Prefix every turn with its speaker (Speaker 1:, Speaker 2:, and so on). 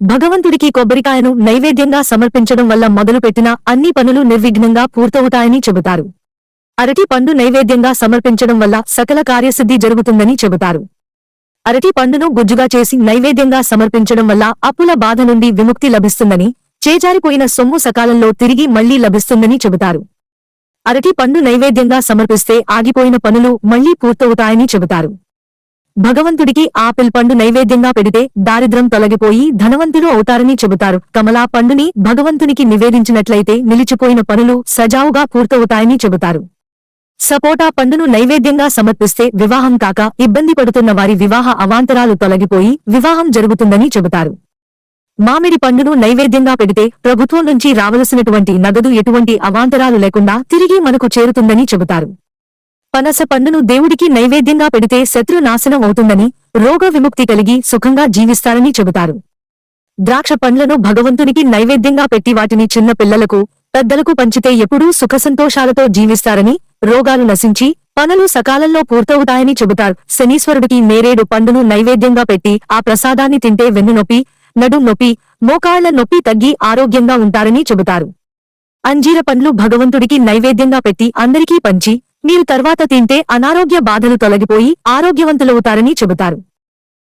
Speaker 1: భగవంతుడికి కొబ్బరికాయను నైవేద్యంగా సమర్పించడం వల్ల మొదలుపెట్టిన అన్ని పనులు నిర్విఘ్నంగా పూర్తవుతాయని చెబుతారు. అరటి పండు నైవేద్యంగా సమర్పించడం వల్ల సకల కార్యసిద్ధి జరుగుతుందని చెబుతారు. అరటి పండును గుజ్జుగా చేసి నైవేద్యంగా సమర్పించడం వల్ల అప్పుల బాధ నుండి విముక్తి లభిస్తుందని చేజారిపోయిన సొమ్ము సకాలంలో తిరిగి మళ్ళీ లభిస్తుందని చెబుతారు. అరటి పండు నైవేద్యంగా సమర్పిస్తే ఆగిపోయిన పనులు మళ్ళీ పూర్తవుతాయని చెబుతారు. భగవంతుడికి ఆపిల్ పండు నైవేద్యంగా పెడితే దారిద్ర్యం తొలగిపోయి ధనవంతులు అవుతారని చెబుతారు. కమలా పండుని భగవంతునికి నివేదించినట్లయితే నిలిచిపోయిన పనులు సజావుగా పూర్తవుతాయని చెబుతారు. సపోటా పండును నైవేద్యంగా సమర్పిస్తే వివాహం కాక ఇబ్బంది పడుతున్న వారి వివాహ అవాంతరాలు తొలగిపోయి వివాహం జరుగుతుందని చెబుతారు. మామిడి పండును నైవేద్యంగా పెడితే ప్రభుత్వం నుంచి రావలసినటువంటి నగదు ఎటువంటి అవాంతరాలు లేకుండా తిరిగి మనకు చేరుతుందని చెబుతారు. పనస పండును దేవుడికి నైవేద్యంగా పెడితే శత్రు నాశనం అవుతుందని రోగ విముక్తి కలిగి సుఖంగా జీవిస్తారని చెబుతారు. ద్రాక్ష పండ్లను భగవంతునికి నైవేద్యంగా పెట్టి వాటిని చిన్న పిల్లలకు పెద్దలకు పంచితే ఎప్పుడూ సుఖసంతోషాలతో జీవిస్తారని రోగాలు నశించి పనులు సకాలంలో పూర్తవుతాయని చెబుతారు. శనీశ్వరుడికి నేరేడు పండును నైవేద్యంగా పెట్టి ఆ ప్రసాదాన్ని తింటే వెన్నునొప్పి నడుం నొప్పి మోకాళ్ళ నొప్పి తగ్గి ఆరోగ్యంగా ఉంటారని చెబుతారు. అంజీర పండ్లు భగవంతుడికి నైవేద్యంగా పెట్టి అందరికీ పంచి మీరు తర్వాత తింటే అనారోగ్య బాధలు తొలగిపోయి ఆరోగ్యవంతులవుతారని చెబుతారు.